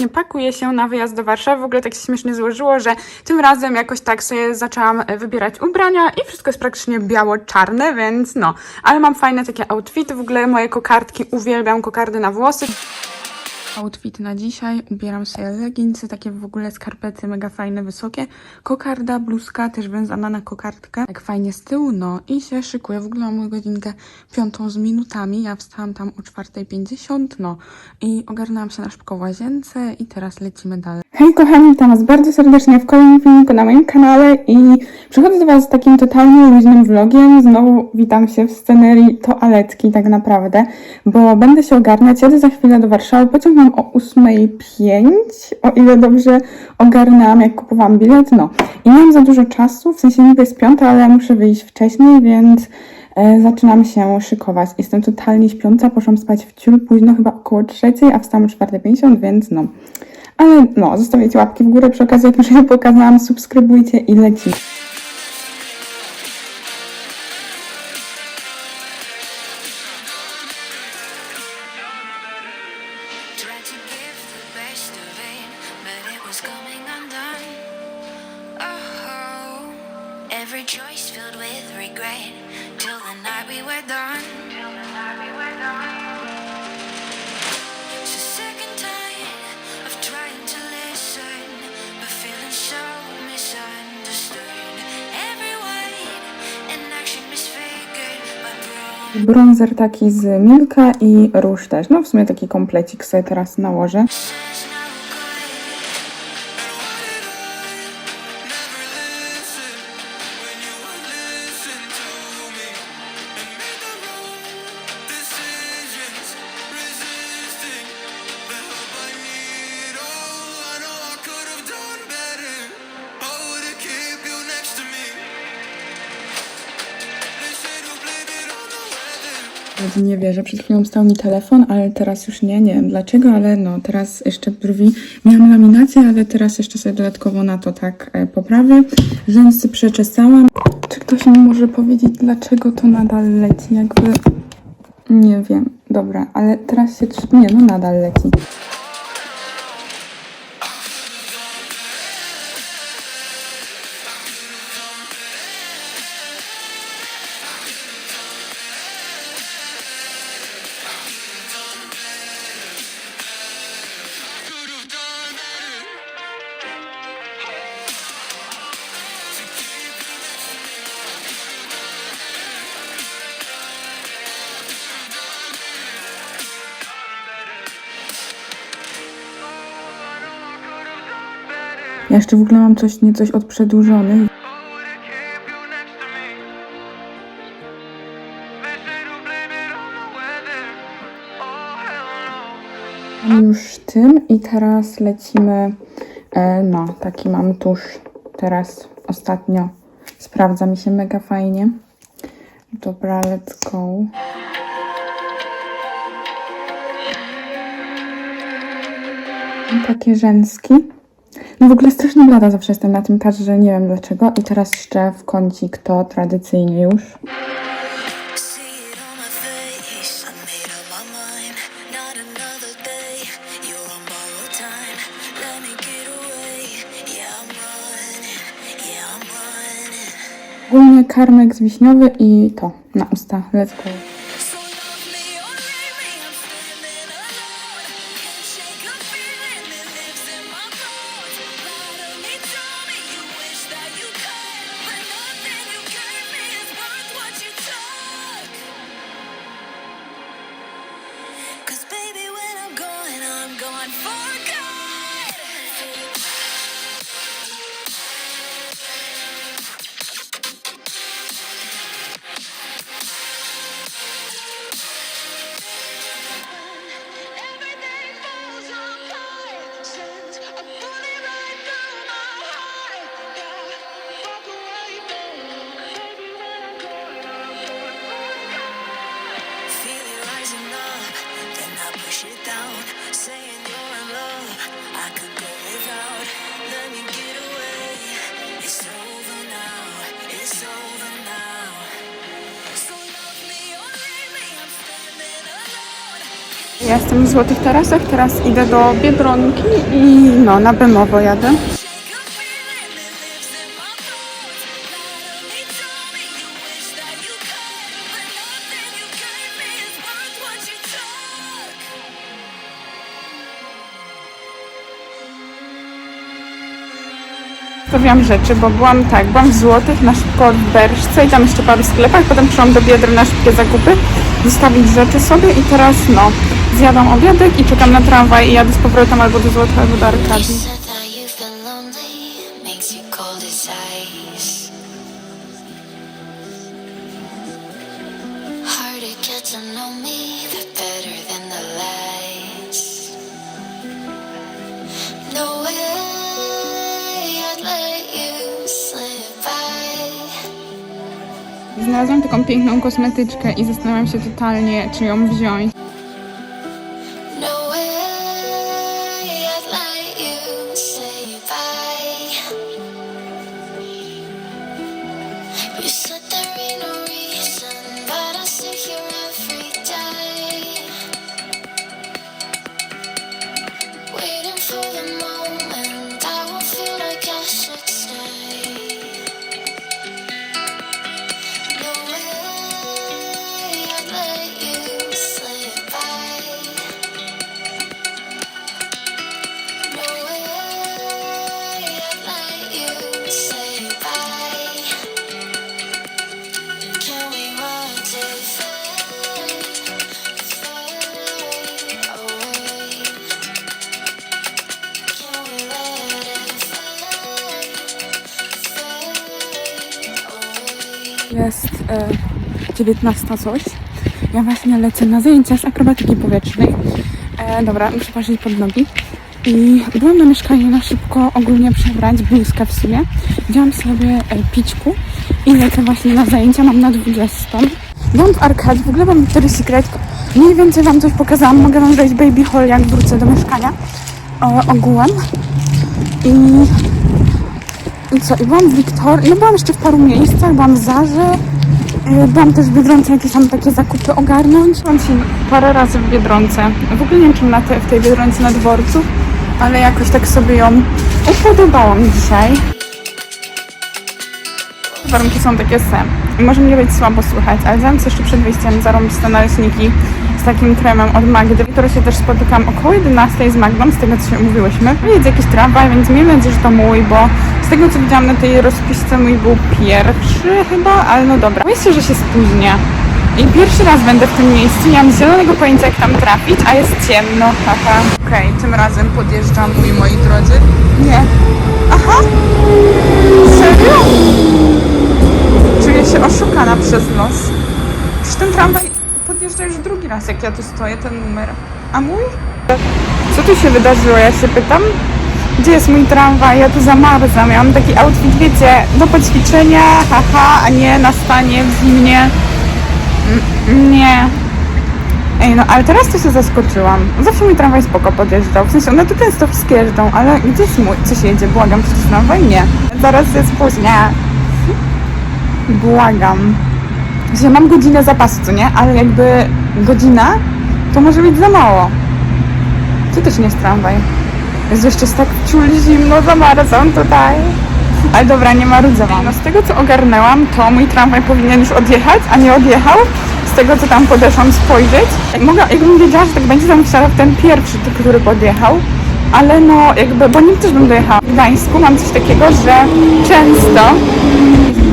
właśnie pakuję się na wyjazd do Warszawy. W ogóle tak się śmiesznie złożyło, że tym razem jakoś tak sobie zaczęłam e, wybierać ubrania i wszystko jest praktycznie biało-czarne, więc no. Ale mam fajne takie outfity, w ogóle moje kokardki, uwielbiam kokardy na włosy. Outfit na dzisiaj. Ubieram sobie leginsy, takie w ogóle skarpety mega fajne, wysokie. Kokarda, bluzka, też wiązana na kokardkę. Tak fajnie z tyłu, no i się szykuję. W ogóle mam godzinkę piątą z minutami. Ja wstałam tam o 4.50, no i ogarnęłam się na szybko w łazience i teraz lecimy dalej. Hej kochani, witam was bardzo serdecznie w kolejnym filmiku na moim kanale i przychodzę do was z takim totalnie luźnym vlogiem. Znowu witam się w scenerii toaletki tak naprawdę, bo będę się ogarniać. Jadę za chwilę do Warszawy. Pociąg mam o 8.05, o ile dobrze ogarnęłam, jak kupowałam bilet. No i nie mam za dużo czasu, w sensie niby jest piąta, ale muszę wyjść wcześniej, więc e, zaczynam się szykować. Jestem totalnie śpiąca, poszłam spać w ciul późno, chyba około trzeciej, a wstałam o 4.50, więc no. Ale no, zostawiajcie łapki w górę przy okazji, jak już je pokazałam, subskrybujcie i lecimy. Bronzer taki z Milka i róż też. No w sumie taki komplecik sobie teraz nałożę. Nie wierzę, przed chwilą stał mi telefon, ale teraz już nie, nie wiem dlaczego, ale no teraz jeszcze brwi, miałam laminację, ale teraz jeszcze sobie dodatkowo na to tak e, poprawię. Rzęsy przeczesałam. Czy ktoś mi może powiedzieć, dlaczego to nadal leci? Jakby, nie wiem, dobra, ale teraz się, nie no nadal leci. Ja jeszcze w ogóle mam coś, nie coś od przedłużonych. Już tym i teraz lecimy, e, no taki mam tusz teraz ostatnio. Sprawdza mi się mega fajnie. Dobra, let's go. Takie rzęski. No w ogóle strasznie blada zawsze jestem na tym że nie wiem dlaczego. I teraz jeszcze w kącik to tradycyjnie już. Ogólnie karmek z wiśniowy i to na usta. Let's go. Jestem w Złotych Tarasach, teraz idę do Biedronki i no, na Bemowo jadę. Stawiam rzeczy, bo byłam tak, byłam w Złotych, na szybko Berszce i tam jeszcze paru sklepach, potem przyszłam do Biedry na szybkie zakupy, zostawić rzeczy sobie i teraz no, zjadam obiadek i czekam na tramwaj i jadę z powrotem albo do Złotych, albo do Arkadii. Hard to get to know me, the Znalazłam taką piękną kosmetyczkę i zastanawiam się totalnie, czy ją wziąć. Jest e, 19 coś. Ja właśnie lecę na zajęcia z akrobatyki powietrznej. E, dobra, muszę patrzeć pod nogi. I byłam na mieszkaniu na szybko ogólnie przebrać, bluzkę w sumie. Wziąłam sobie e, pićku i lecę właśnie na zajęcia, mam na 20. Byłam w Arkadii, w ogóle mam Victoria's Secret. Mniej więcej wam coś pokazałam, mogę wam zrobić baby haul jak wrócę do mieszkania. O, ogółem. I i co? I byłam w Wiktor, no byłam jeszcze w paru miejscach, byłam w Zarze, yy, byłam też w Biedronce jakieś tam takie zakupy ogarnąć. Byłam się parę razy w Biedronce. W ogóle nie wiem czym na te, w tej Biedronce na dworcu, ale jakoś tak sobie ją upodobało mi dzisiaj. Warunki są takie se. Może mnie być słabo słychać, ale zając jeszcze przed wyjściem zarąbiste naleśniki z takim kremem od Magdy, które się też spotykam około 11 z Magdą, z tego co się umówiłyśmy. Jest jakiś tramwaj, więc miejmy nadzieję, że to mój, bo z tego co widziałam na tej rozpisce mój był pierwszy chyba, ale no dobra. Myślę, że się spóźnię. I pierwszy raz będę w tym miejscu, nie mam zielonego pojęcia jak tam trafić, a jest ciemno, haha. Okej, tym razem podjeżdżam, mój moi drodzy. Nie. Aha! Serio? Czuję się oszukana przez los. Przecież ten tramwaj podjeżdża już drugi raz, jak ja tu stoję, ten numer. A mój? Co tu się wydarzyło, ja się pytam? Gdzie jest mój tramwaj? Ja tu zamarzam. Ja mam taki outfit, wiecie, do poćwiczenia, haha, a nie na stanie w zimnie. Mm, Nie. Ej, no ale teraz to się zaskoczyłam. Zawsze mój tramwaj spoko podjeżdżał. W sensie one tu często wszystkie jeżdżą, ale gdzie jest mój? Coś jedzie? Błagam, przecież tramwaj nie. Zaraz się spóźnia. Błagam. Sensie mam godzinę zapasu, co nie? Ale jakby godzina to może być za mało. Co też nie jest tramwaj? Jest jeszcze jest tak ciul zimno, zamarzam tutaj. Ale dobra, nie marudzę wam. No z tego co ogarnęłam, to mój tramwaj powinien już odjechać, a nie odjechał. Z tego co tam podeszłam spojrzeć. Mogę, jakbym wiedziała, że tak będzie, to bym w ten pierwszy, który podjechał. Ale no jakby, bo nim też bym dojechała. W Gdańsku mam coś takiego, że często,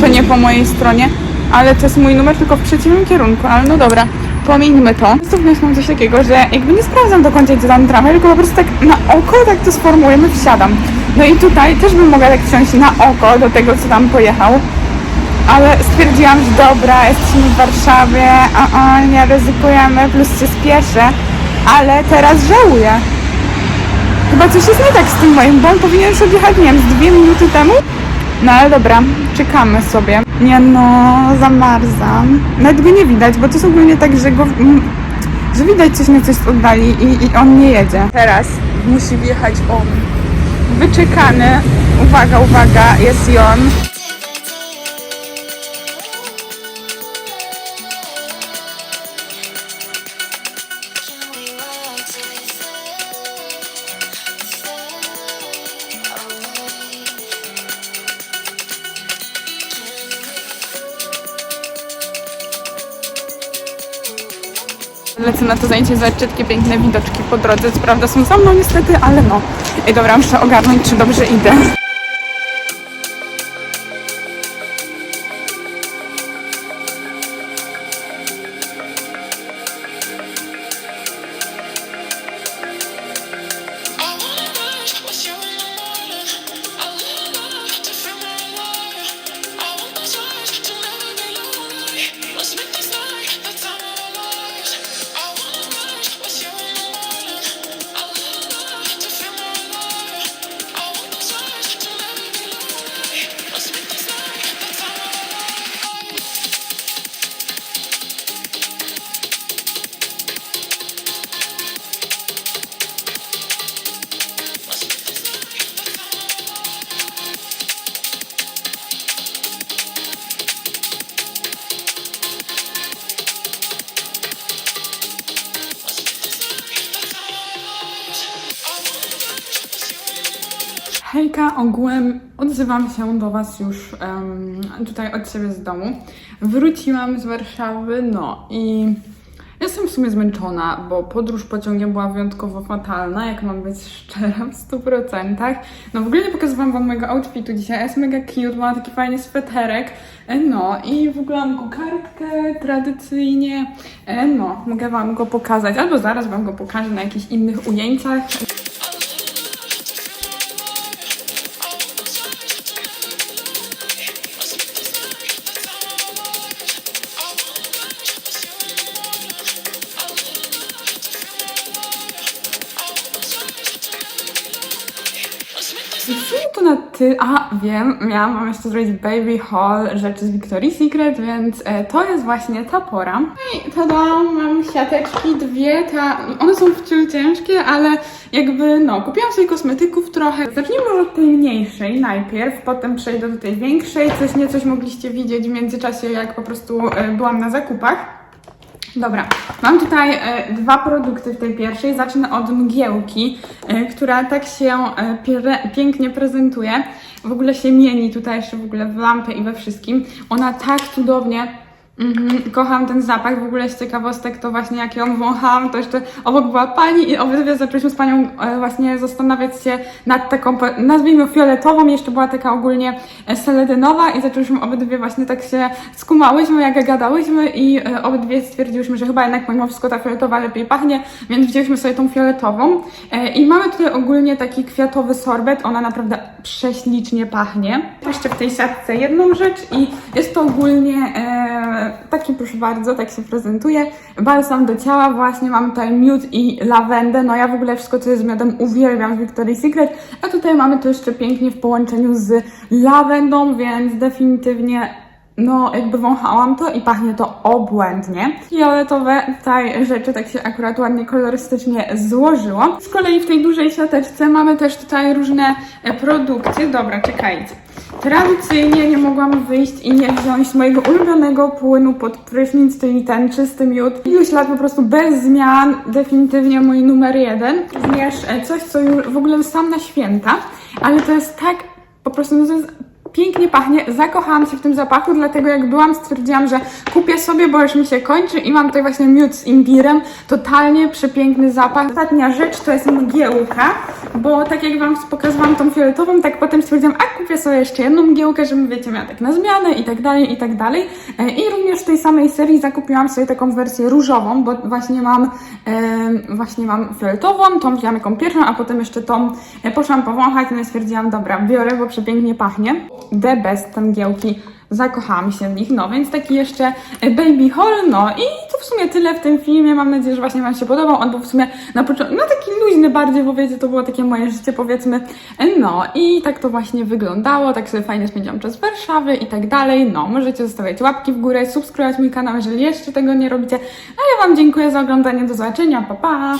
to nie po mojej stronie, ale to jest mój numer tylko w przeciwnym kierunku, ale no dobra, pomijmy to. Gdańsku mam coś takiego, że jakby nie sprawdzam do końca, gdzie tam tramwaj, tylko po prostu tak na oko, tak to sformułujemy, wsiadam. No i tutaj też bym mogła tak wsiąść na oko do tego, co tam pojechał. Ale stwierdziłam, że dobra, jesteśmy w Warszawie, a, a nie ryzykujemy, plus się spieszę, ale teraz żałuję. Chyba coś jest nie tak z tym moim, bo on powinien już odjechać, nie wiem, z dwie minuty temu. No ale dobra, czekamy sobie. Nie no, zamarzam. Nawet go nie widać, bo to jest ogólnie tak, że go... Że widać coś na coś z oddali i, i on nie jedzie. Teraz musi wjechać on. Wyczekany. Uwaga, uwaga, jest i on. Lecę na to zajęcie, zobaczcie takie piękne widoczki po drodze. Co prawda są za mną niestety, ale no. Ej, dobra, muszę ogarnąć, czy dobrze idę. Hejka, ogółem odzywam się do Was już em, tutaj od siebie z domu. Wróciłam z Warszawy, no i jestem w sumie zmęczona, bo podróż pociągiem była wyjątkowo fatalna, jak mam być szczera, w 100%. No w ogóle nie pokazywałam Wam mojego outfitu dzisiaj, jest mega cute, ma taki fajny sweterek, E, no i w ogóle mam kokardkę tradycyjnie, E, no mogę Wam go pokazać, albo zaraz Wam go pokażę na jakichś innych ujęciach. A, wiem, miałam wam jeszcze zrobić baby haul rzeczy z Victoria's Secret, więc e, to jest właśnie ta pora. No I tada, mam siateczki, dwie, ta... one są wciąż ciężkie, ale jakby, no, kupiłam sobie kosmetyków trochę. Zacznijmy może od tej mniejszej najpierw, potem przejdę do tej większej. Coś nie coś mogliście widzieć w międzyczasie, jak po prostu e, byłam na zakupach. Dobra, mam tutaj e, dwa produkty w tej pierwszej. Zacznę od mgiełki, e, która tak się e, pięknie prezentuje. W ogóle się mieni tutaj jeszcze w ogóle w lampę i we wszystkim. Ona tak cudownie. Mhm, kocham ten zapach. W ogóle z ciekawostek to właśnie jak ją wąchałam, to jeszcze obok była pani i obydwie zaczęliśmy z panią e, właśnie zastanawiać się nad taką, nazwijmy fioletową, jeszcze była taka ogólnie e, seledynowa i zaczęliśmy obydwie właśnie tak się skumałyśmy, jak gadałyśmy i e, obydwie stwierdziłyśmy, że chyba jednak mimo wszystko ta fioletowa lepiej pachnie, więc wzięliśmy sobie tą fioletową i mamy tutaj ogólnie taki kwiatowy sorbet, ona naprawdę prześlicznie pachnie. Jeszcze w tej siatce jedną rzecz i jest to ogólnie taki, proszę bardzo, tak się prezentuje, balsam do ciała, właśnie mam tutaj miód i lawendę, no ja w ogóle wszystko, co jest z miodem uwielbiam z Victoria's Secret, a tutaj mamy to jeszcze pięknie w połączeniu z lawendą, więc definitywnie no, jakby wąchałam to i pachnie to obłędnie. Fioletowe tutaj rzeczy tak się akurat ładnie kolorystycznie złożyło. Z kolei w tej dużej siateczce mamy też tutaj różne produkty. Dobra, czekajcie. Tradycyjnie nie mogłam wyjść i nie wziąć mojego ulubionego płynu pod prysznic, czyli ten czysty miód. Iluś lat po prostu bez zmian, definitywnie mój numer jeden. Również e, coś, co już w ogóle sam na święta, ale to jest tak po prostu, no to jest pięknie pachnie. Zakochałam się w tym zapachu, dlatego jak byłam, stwierdziłam, że kupię sobie, bo już mi się kończy i mam tutaj właśnie miód z imbirem. Totalnie przepiękny zapach. Ostatnia rzecz to jest mgiełka, bo tak jak Wam pokazywałam tą fioletową, tak potem stwierdziłam, a kupię sobie jeszcze jedną mgiełkę, żebym, wiecie, miała tak na zmianę i tak dalej, i tak dalej. E, I również w tej samej serii zakupiłam sobie taką wersję różową, bo właśnie mam, e, właśnie mam fioletową, tą wzięłam jaką pierwszą, a potem jeszcze tą e, poszłam powąchać, i stwierdziłam, dobra, biorę, bo przepięknie pachnie. The best te mgiełki. Zakochałam się w nich, no więc taki jeszcze e, baby haul, no i to w sumie tyle w tym filmie, mam nadzieję, że właśnie Wam się podobał, on był w sumie na początku, no taki luźny bardziej, bo wiecie, to było takie moje życie powiedzmy, E, no i tak to właśnie wyglądało, tak sobie fajnie spędziłam czas w Warszawy i tak dalej, no możecie zostawiać łapki w górę, subskrybować mój kanał, jeżeli jeszcze tego nie robicie, a ja Wam dziękuję za oglądanie, do zobaczenia, pa pa!